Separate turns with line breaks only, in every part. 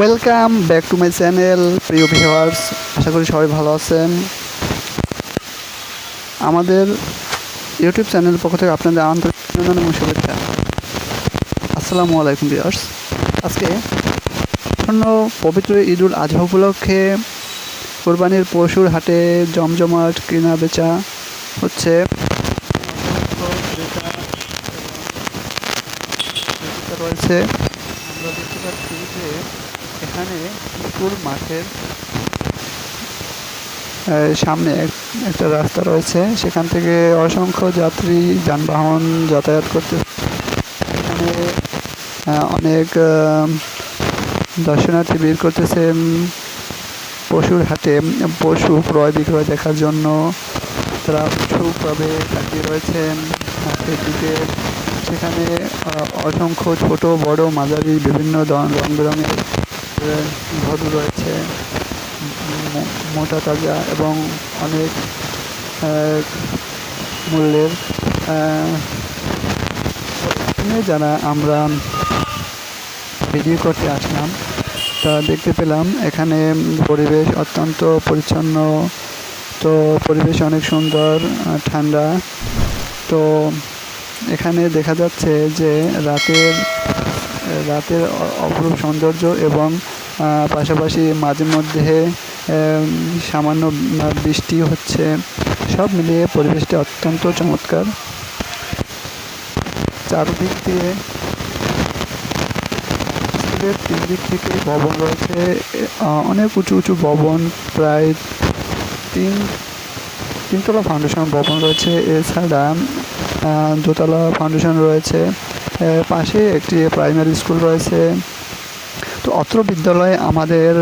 Welcome back to my channel প্রিয় viewers আশা করি সবাই ভালো আছেন। আমাদের ইউটিউব চ্যানেলের পক্ষ থেকে আপনাদের আন্তরিক এবং শুভেচ্ছা। আসসালামু আলাইকুম ভিউয়ার্স আজকে আসন্ন পবিত্র ঈদুল আজহা উপলক্ষে কোরবানির পশুর হাটে জমজমাট কেনা বেচা হচ্ছে। রয়েছে। আমরা দেখতে পাচ্ছি যে এখানে স্কুল মাঠের সামনে একটা রাস্তা রয়েছে। সেখান থেকে অসংখ্য যাত্রী, যানবাহন যাতায়াত করতে এখানে অনেক দর্শনার্থী ভিড় করতেছেন পশুর হাটে, পশু ক্রয় বিক্রয় দেখার জন্য তারা উৎসুকভাবে তাকিয়ে রয়েছেন হাটের দিকে। সেখানে অসংখ্য ছোট, বড়, মাঝারি, বিভিন্ন রং বেরঙের গরু রয়েছে মোটা তাজা এবং অনেক মূল্যের যারা আমরা ভিডিও করতে আসলাম, তা দেখতে পেলাম এখানে পরিবেশ অত্যন্ত পরিচ্ছন্ন, তো পরিবেশ অনেক সুন্দর ঠান্ডা। তো এখানে দেখা যাচ্ছে যে রাতের রাতের অপরূপ সৌন্দর্য এবং পাশাপাশি মাঝে মধ্যে সামান্য বৃষ্টি হচ্ছে। সব মিলিয়ে পরিবেশটি অত্যন্ত চমৎকার। চারদিক দিয়ে তিন দিক থেকে ভবন রয়েছে। অনেক উঁচু উঁচু ভবন, প্রায় তিন, তিনতলা ফাউন্ডেশন ভবন রয়েছে। এছাড়া দোতলা ফাউন্ডেশন রয়েছে। পাশে একটি প্রাইমারি স্কুল রয়েছে। তো অত্র বিদ্যালয়ে আমাদের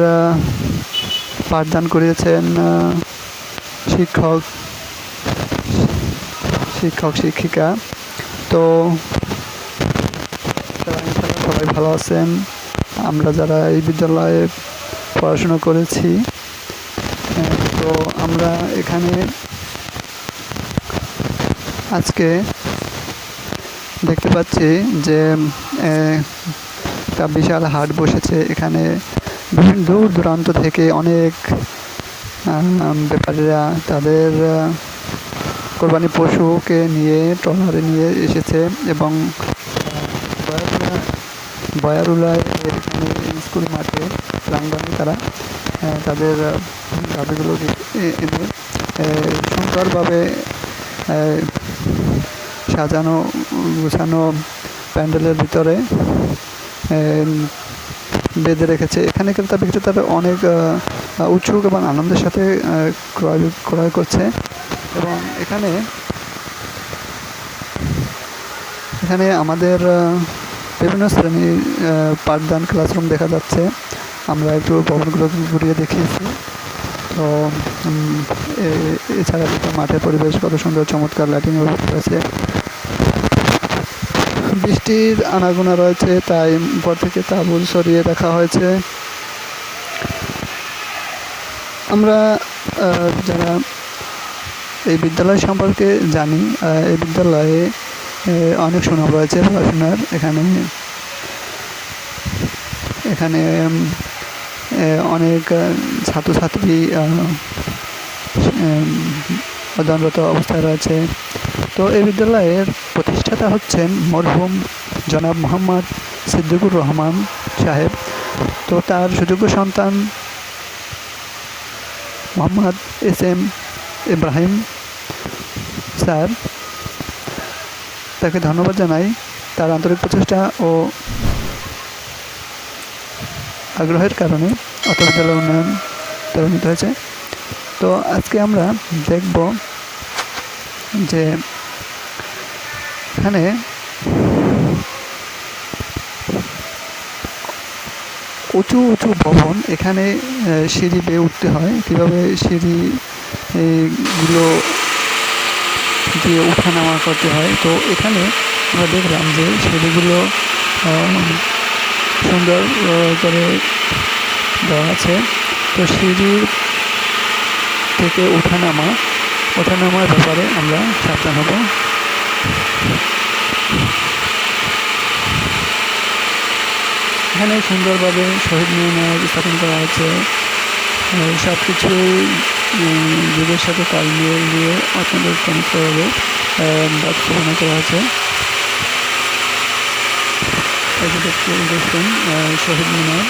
পাঠদান করিয়েছেন শিক্ষক শিক্ষক, শিক্ষিকা। তো সবাই ভালো আছেন। আমরা যারা এই বিদ্যালয়ে পড়াশোনা করেছি তো আমরা এখানে আজকে দেখতে পাচ্ছি যে একটা বিশাল হাট বসেছে। এখানে বিভিন্ন দূর দূরান্ত থেকে অনেক ব্যাপারীরা তাদের কোরবানি পশুকে নিয়ে, ট্রলারে নিয়ে এসেছে এবং বয়ারুলা বয়ারুলায় স্কুল মাঠে প্রাঙ্গণে তারা তাদের এনে সুন্দরভাবে সাজানো গুছানো প্যান্ডেলের ভিতরে বেঁধে রেখেছে। এখানে ক্রেতা বিক্রেতারা অনেক উৎসুক এবং আনন্দের সাথে ক্রয় ক্রয় করছে। এবং এখানে এখানে আমাদের বিভিন্ন শ্রেণির পাঠদান ক্লাসরুম দেখা যাচ্ছে। আমরা একটু ভবনগুলো ঘুরিয়ে দেখিয়েছি। তো এছাড়া মাঠের পরিবেশ কত সুন্দর, চমৎকার লাইটিং রয়েছে বৃষ্টির আনাগোনা রয়েছে, তাই উপর থেকে তাঁবুল সরিয়ে রাখা হয়েছে। আমরা যারা এই বিদ্যালয় সম্পর্কে জানি এই বিদ্যালয়ে অনেক সুনাম রয়েছে পড়াশোনার। এখানে এখানে অনেক ছাত্রছাত্রী অধ্যয়নরত অবস্থায় রয়েছে। তো এই বিদ্যালয়ের প্রতিষ্ঠাতা হচ্ছেন মরহুম জনাব মোহাম্মদ সিদ্দিকুর রহমান সাহেব। তো তার সুযোগ্য সন্তান Mohammad S M Ibrahim sir. তাকে ধন্যবাদ জানাই। তার আন্তরিক প্রচেষ্টা ও আগ্রহের কারণে অত বিদ্যালয় উন্নয়ন ত্বরান্বিত হয়েছে। তো আজকে আমরা দেখব যে এখানে উঁচু উঁচু ভবন, এখানে সিঁড়ি বেয়ে উঠতে হয়। কীভাবে সিঁড়ি গুলো দিয়ে উঠানামা করতে হয়। তো এখানে আমরা দেখলাম যে সিঁড়িগুলো সুন্দর করে দেওয়া আছে। তো সিঁড়ির থেকে উঠা ওঠানামা ওঠানামার ব্যাপারে আমরা সাবধান হব। এখানে সুন্দরভাবে শহীদ মিনার স্থাপন করা হয়েছে। সব কিছুই যুগের সাথে তাল মিলিয়ে অত্যন্ত চমৎকারভাবে বাস্তবায়ন করা হয়েছে দেখছেন শহীদ মিনার।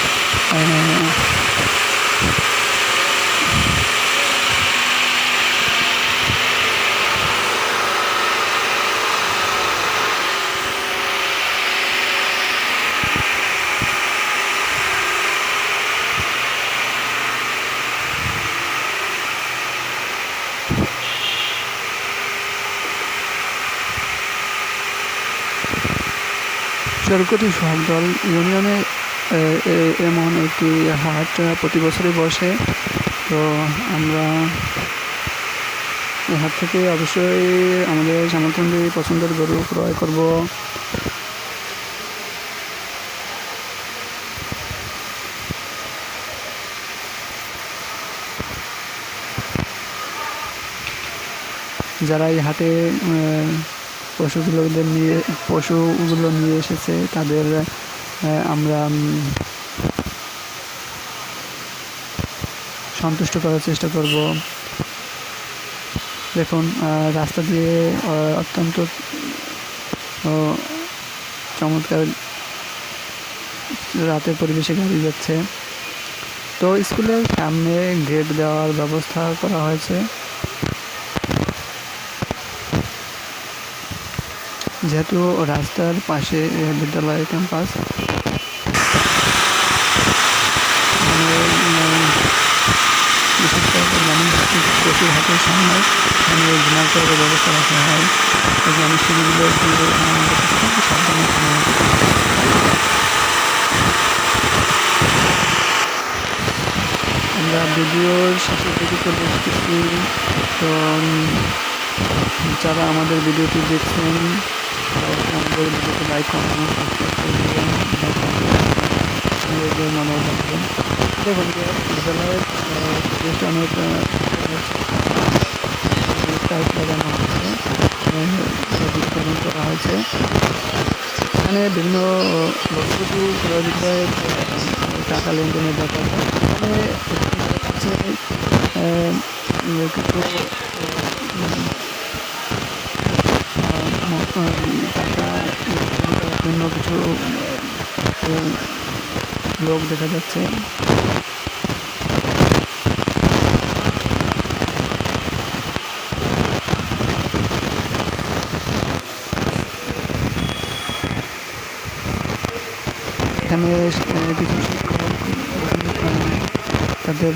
চরকটি সোহাগদল ইউনিয়নে এমন একটি হাট প্রতি বছরই বসে। তো আমরা এই হাট থেকে অবশ্যই আমাদের সামর্থ্য পছন্দের গরু ক্রয় করব। যারা এই হাটে পশুগুলোদের নিয়ে, পশুগুলো নিয়ে এসেছে। তাদের আমরা সন্তুষ্ট করার চেষ্টা করব। দেখুন রাস্তা দিয়ে অত্যন্ত চমৎকার রাতের পরিবেশে গাড়ি যাচ্ছে। তো স্কুলের সামনে গেট দেওয়ার ব্যবস্থা করা হয়েছে। যেহেতু রাস্তার পাশে বিদ্যালয় ক্যাম্পাস। গ্রামীণ প্রচুর হাটের সামনে এখানে ব্যবস্থা রাখা হয়। আমি সিঁড়িগুলো সাবধানে আমরা ভিডিওর শেষের এসেছি। তো যারা আমাদের ভিডিওটি দেখছেন ভিডিওটি লাইক মনে রাখবেন দেখুন যে বিদ্যালয়ের করা হয়েছে এখানে বিভিন্ন বস্তু ক্রয় টাকা লেনদেনের ব্যাপার কিছু জন্য কিছু লোক দেখা যাচ্ছে। এখানে কিছু শিক্ষক তাদের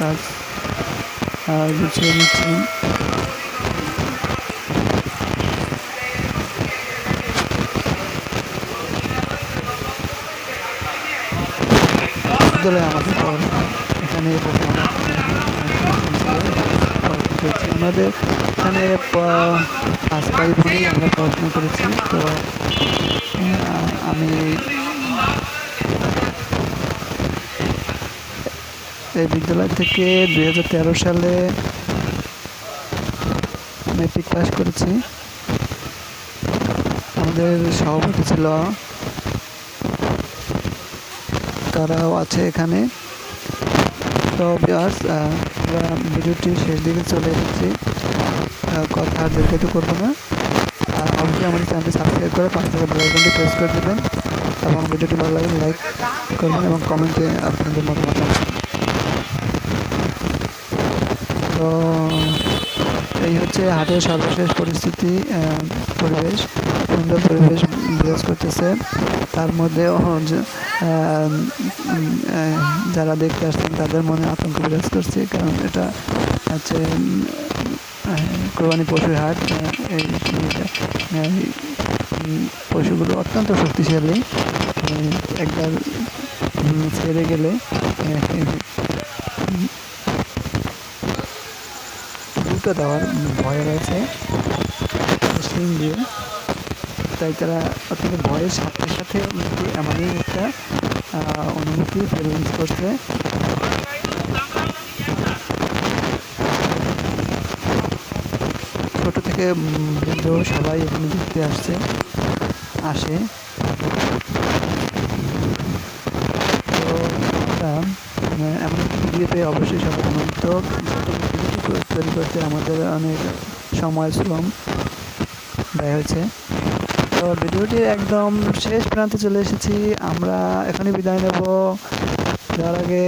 কাজ গুছিয়ে নিচ্ছেন বিদ্যালয়ে আমাদের পড়ানো এখানে। আমাদের এখানে পাঁচ ভাই বোনই আমরা পড়াশোনা করেছি তো আমি এই বিদ্যালয় থেকে দুই হাজার তেরো সালে মেট্রিক পাস করেছি আমাদের সভাপতি ছিল তারাও আছে এখানে। তো বিয়ার্স আমরা ভিডিওটি শেষ দিকে চলে এসেছি। কথা আর করব না। আর অবশ্যই আমাদের চ্যানেলটি সাবস্ক্রাইব করে পাঁচ টাকা বেল আইকনটি প্রেস করে দেবেন। এবং ভিডিওটি ভালো লাগলে লাইক করবেন এবং কমেন্টে আপনাদের মতামত তো এই হচ্ছে হাটের সর্বশেষ পরিস্থিতি পরিবেশ, সুন্দর পরিবেশ বিরাজ করতেছে। তার মধ্যেও যে, আহ, উম, আহ, যারা দেখতে আসছেন তাদের মনে আতঙ্ক বিরাজ করছে। কারণ এটা হচ্ছে কোরবানি পশুর হাট পশুগুলো অত্যন্ত শক্তিশালী। একবার ছেড়ে গেলে দ্রুত দেওয়ার ভয় রয়েছে। দিয়ে। তাই তারা অত্যন্ত ভয়ের সাথে সাথে এমনই একটা অনুভূতি ফিলিংস করছে। ছোট থেকে বৃদ্ধ সবাই এখানে দেখতে আসছে, আসে। তো আমরা এমন একটি ভিডিও অবশ্যই সবাই আনন্দিত তৈরি করতে আমাদের অনেক সময় শ্রম ব্যয় হয়েছে। তো ভিডিওটি একদম শেষ প্রান্তে চলে এসেছি। আমরা এখনই বিদায় নেব। যার আগে